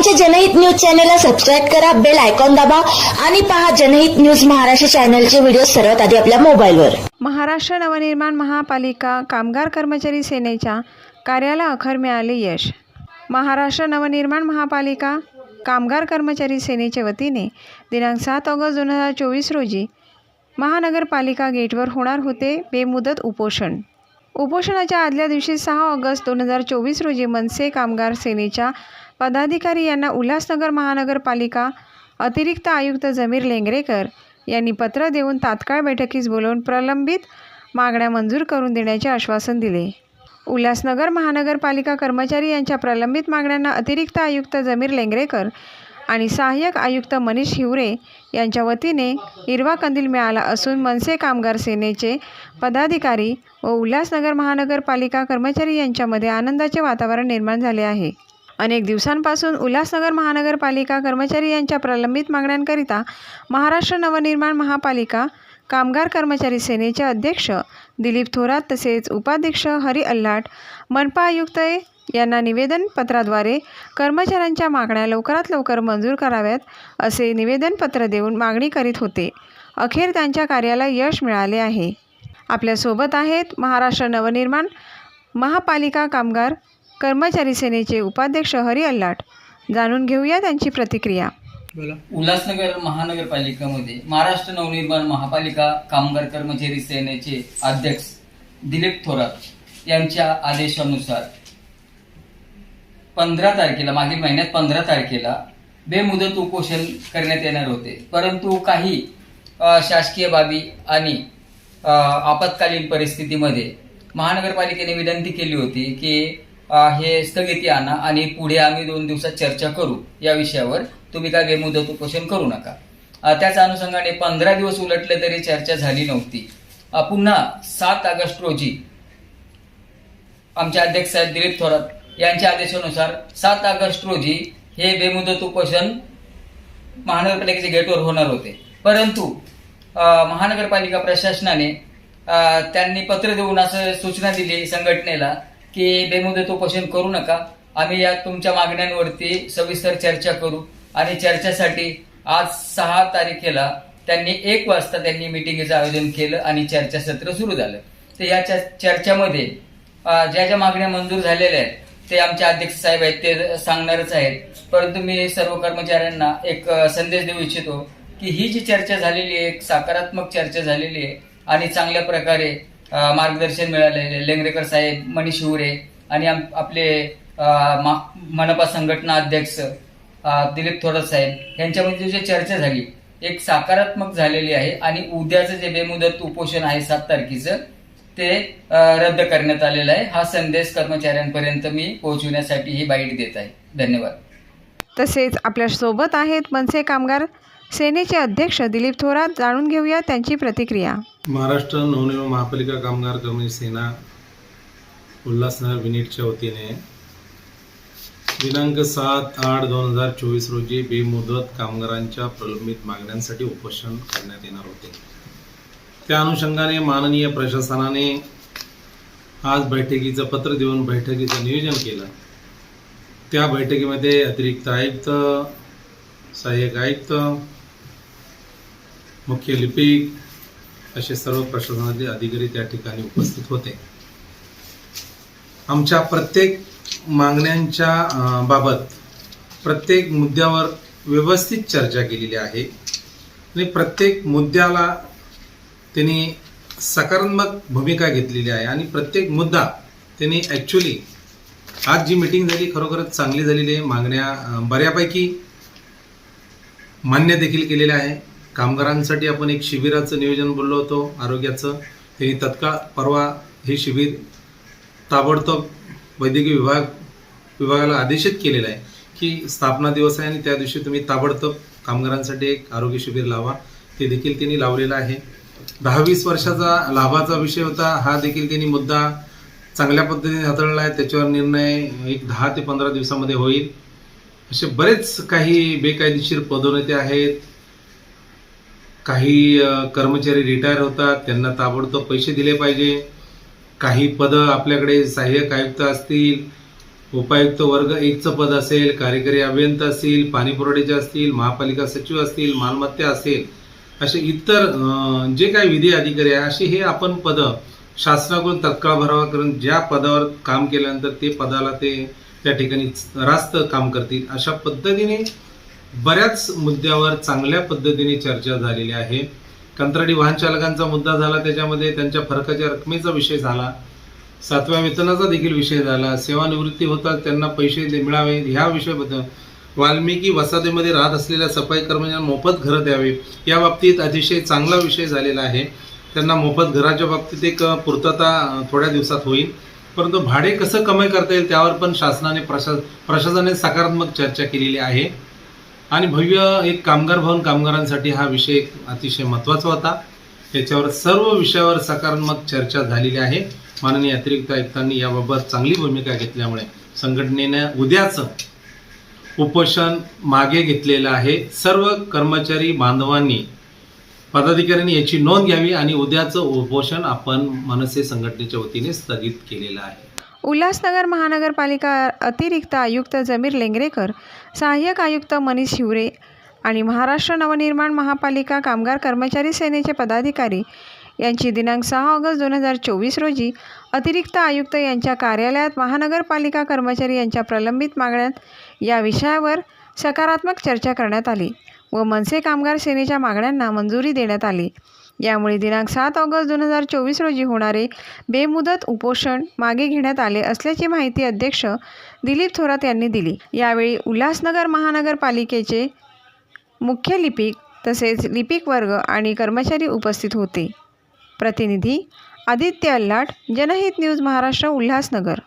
आमचे जनहित न्यूज चॅनलला सबस्क्राईब करा बेल आयकॉन दाबा आणि पहा जनहित न्यूज महाराष्ट्र चॅनलचे व्हिडिओ सर्वात आधी आपल्या मोबाईलवर. महाराष्ट्र नवनिर्माण महापालिका कामगार कर्मचारी सेनेच्या कार्याला अखर मिळाले यश. महाराष्ट्र नवनिर्माण महापालिका कामगार कर्मचारी सेनेच्या वतीने दिनांक सात ऑगस्ट दोन हजार चोवीस रोजी महानगरपालिका गेटवर होणार होते बेमुदत उपोषण. उपोषणाच्या आदल्या दिवशी सहा ऑगस्ट दोन हजार चोवीस रोजी मनसे कामगार सेनेच्या पदाधिकारी यांना उल्हासनगर महानगरपालिका अतिरिक्त आयुक्त जमीर लेंगरेकर यांनी पत्र देऊन तात्काळ बैठकीस बोलवून प्रलंबित मागण्या मंजूर करून देण्याचे आश्वासन दिले. उल्हासनगर महानगरपालिका कर्मचारी यांच्या प्रलंबित मागण्यांना अतिरिक्त आयुक्त जमीर लेंगरेकर आणि सहाय्यक आयुक्त मनीष हिवरे यांच्या वतीने हिरवा कंदील मिळाला असून मनसे कामगार सेनेचे पदाधिकारी व उल्हासनगर महानगरपालिका कर्मचारी यांच्यामध्ये आनंदाचे वातावरण निर्माण झाले आहे. अनेक दिवसांपासून उल्हासनगर महानगरपालिका कर्मचारी यांच्या प्रलंबित मागण्यांकरिता महाराष्ट्र नवनिर्माण महापालिका कामगार कर्मचारी सेनेचे अध्यक्ष दिलीप थोरात तसेच उपाध्यक्ष हरी अल्लाट मनपा आयुक्त यांना निवेदन पत्राद्वारे कर्मचाऱ्यांच्या मागण्या लवकरात लवकर मंजूर कराव्यात असे निवेदनपत्र देऊन मागणी करीत होते. अखेर त्यांच्या कार्याला यश मिळाले आहे. आपल्यासोबत आहेत महाराष्ट्र नवनिर्माण महापालिका कामगार कर्मचारी सेनेचे उपाध्यक्ष हरी अल्लाट. जाणून घेऊया त्यांची प्रतिक्रिया. उल्हासनगर महानगरपालिकेमध्ये महाराष्ट्र नवनिर्माण महापालिका कामगार कर्मचारी सेनेचे अध्यक्ष दिलीप थोरात यांच्या आदेशानुसार पंधरा तारखेला मागील महिन्यात पंधरा तारखेला बेमुदत उपोषण करण्यात येणार होते. परंतु काही शासकीय बाबी आणि आपत्कालीन परिस्थितीमध्ये महानगरपालिकेने विनंती केली होती की हे स्थगिती आणा आणि पुढे आम्ही दोन दिवसात चर्चा करू. या विषयावर तुम्ही काय बेमुदत उपोषण करू नका. त्याच अनुषंगाने पंधरा दिवस उलटले तरी चर्चा झाली नव्हती. पुन्हा सात ऑगस्ट रोजी आमचे अध्यक्ष साहेब दिलीप थोरात यांच्या आदेशानुसार सात ऑगस्ट रोजी हे बेमुदत उपोषण महानगरपालिकेच्या गेटवर होणार होते. परंतु महानगरपालिका प्रशासनाने त्यांनी पत्र देऊन असं सूचना दिली संघटनेला की बेमुदत उपोषण करू नका. आम्ही या तुमच्या मागण्यांवरती सविस्तर चर्चा करू. आणि चर्चेसाठी आज सहा तारखेला त्यांनी एक वाजता त्यांनी मिटिंगचं आयोजन केलं आणि चर्चासत्र सुरू झालं. तर या चर्चामध्ये ज्या ज्या मागण्या मंजूर झालेल्या आहेत ते आमचे अध्यक्ष साहेब आहेत ते सांगणारच आहेत. परंतु मी सर्व कर्मचाऱ्यांना एक संदेश देऊ इच्छितो की ही जी चर्चा झालेली आहे एक सकारात्मक चर्चा झालेली आहे आणि चांगल्या प्रकारे मार्गदर्शन मिळालेले लेंगरेकर साहेब मनीष हिवरे आणि आपले मनपा संघटना अध्यक्ष दिलीप थोरात साहेब यांच्यामध्ये जी चर्चा झाली एक सकारात्मक झालेली आहे आणि उद्याचं जे बेमुदत उपोषण आहे सात तारखेचं ते रद्द करण्यात आलेलं आहे. हा संदेश कर्मचाऱ्यांपर्यंत मी पोहोचविण्यासाठी ही बाईट देत आहे. धन्यवाद. तसेच आपल्यासोबत आहेत मनसे कामगार सेनेचे अध्यक्ष दिलीप थोरात जाणून घेऊया त्यांची प्रतिक्रिया. महाराष्ट्र नवनिर्माण महापालिका कामगार कमी सेना उल्हासनगर युनिटच्या वतीने दिनांक सात आठ दोन हजार चोवीस रोजी बेमुदत कामगारांच्या प्रलंबित मागण्यांसाठी उपोषण करण्यात येणार होते. त्या अनुषंगाने माननीय प्रशासनाने आज बैठकीचं पत्र देऊन बैठकीचं नियोजन केलं. त्या बैठकीमध्ये अतिरिक्त आयुक्त सहाय्यक आयुक्त मुख्य लिपिक असे सर्व प्रशासनाचे अधिकारी त्या ठिकाणी उपस्थित होते. आमच्या प्रत्येक मागण्यांच्या बाबत प्रत्येक मुद्द्यावर व्यवस्थित चर्चा केलेली आहे. आणि प्रत्येक मुद्द्याला त्यांनी सकारात्मक भूमिका घेतलेली आहे. आणि प्रत्येक मुद्दा त्यांनी ॲक्च्युली आज जी मिटिंग झाली खरोखरच चांगली झालेली आहे. मागण्या बऱ्यापैकी मान्य देखील केलेल्या आहे. कामगारांसाठी आपण एक शिबिराचं नियोजन बोललो होतो आरोग्याचं. त्यांनी तत्काळ परवा हे शिबिर ताबडतोब वैद्यकीय विभाग विभागाला आदेशित केलेला आहे की स्थापना दिवस आहे आणि त्या दिवशी तुम्ही ताबडतोब कामगारांसाठी एक आरोग्य शिबिर लावा. ते देखील त्यांनी लावलेलं आहे. दहा वीस वर्षाचा लाभाचा विषय होता. हा देखील त्यांनी मुद्दा चांगल्या पद्धतीने हाताळला आहे. त्याच्यावर निर्णय एक दहा ते पंधरा दिवसामध्ये होईल. असे बरेच काही बेकायदेशीर पदोन्नती आहेत. काही कर्मचारी रिटायर होतात त्यांना ताबडतोब पैसे दिले पाहिजे. काही पदं आपल्याकडे सहाय्यक आयुक्त असतील उपायुक्त वर्ग एकचं पद असेल कार्यकारी अभियंता असतील पाणीपुरवठ्याचे असतील महापालिका सचिव असतील मालमत्ता असेल असे इतर जे काही विधी अधिकारी आहे असे हे आपण पदं शासनाकडून तत्काळ भरावा करून ज्या पदावर काम केल्यानंतर ते पदाला ते त्या ठिकाणी रास्त काम करतील अशा पद्धतीने बऱ्याच मुद्द्यावर चांगल्या पद्धतीने चर्चा झालेली आहे. कंत्राटी वाहन चालकांचा मुद्दा झाला त्याच्यामध्ये त्यांच्या फरकाच्या रकमेचा विषय झाला. सातव्या वेतनाचा देखील विषय झाला. सेवानिवृत्ती होतात त्यांना पैसे मिळावे ह्या विषयाबद्दल. वाल्मिकी वसाहतीमध्ये राहत असलेल्या सफाई कर्मचाऱ्यांना मोफत घरं द्यावे या बाबतीत अतिशय चांगला विषय झालेला आहे. त्यांना मोफत घराच्या बाबतीत एक पूर्तता थोड्या दिवसात होईल. परंतु भाडे कसं कमी करता येईल त्यावर पण शासनाने प्रशा प्रशासनाने सकारात्मक चर्चा केलेली आहे. आणि भव्य एक कामगार भवन कामगारांसाठी हा विषय एक अतिशय महत्त्वाचा होता. त्याच्यावर सर्व विषयावर सकारात्मक चर्चा झालेली आहे. माननीय अतिरिक्त आयुक्तांनी याबाबत चांगली भूमिका घेतल्यामुळे संघटनेनं उद्याचं उपोषण मागे घेतलेलं आहे. सर्व कर्मचारी बांधवांनी पदाधिकाऱ्यांनी याची नोंद घ्यावी आणि उद्याचं उपोषण आपण मनसे संघटनेच्या वतीने स्थगित केलेलं आहे. उल्हासनगर महानगरपालिका अतिरिक्त आयुक्त जमीर लेंगरेकर सहाय्यक आयुक्त मनीष हिवरे आणि महाराष्ट्र नवनिर्माण महापालिका कामगार कर्मचारी सेनेचे पदाधिकारी यांची दिनांक सहा ऑगस्ट दोन हजार चोवीस रोजी अतिरिक्त आयुक्त यांच्या कार्यालयात महानगरपालिका कर्मचारी यांच्या प्रलंबित मागण्यात या विषयावर सकारात्मक चर्चा करण्यात आली व मनसे कामगार सेनेच्या मागण्यांना मंजुरी देण्यात आली. यामुळे दिनांक सात ऑगस्ट दोन हजार चोवीस रोजी होणारे बेमुदत उपोषण मागे घेण्यात आले असल्याची माहिती अध्यक्ष दिलीप थोरात यांनी दिली. यावेळी उल्हासनगर महानगरपालिकेचे मुख्य लिपिक तसेच लिपिक वर्ग आणि कर्मचारी उपस्थित होते. प्रतिनिधी आदित्य अल्लाट जनहित न्यूज महाराष्ट्र उल्हासनगर.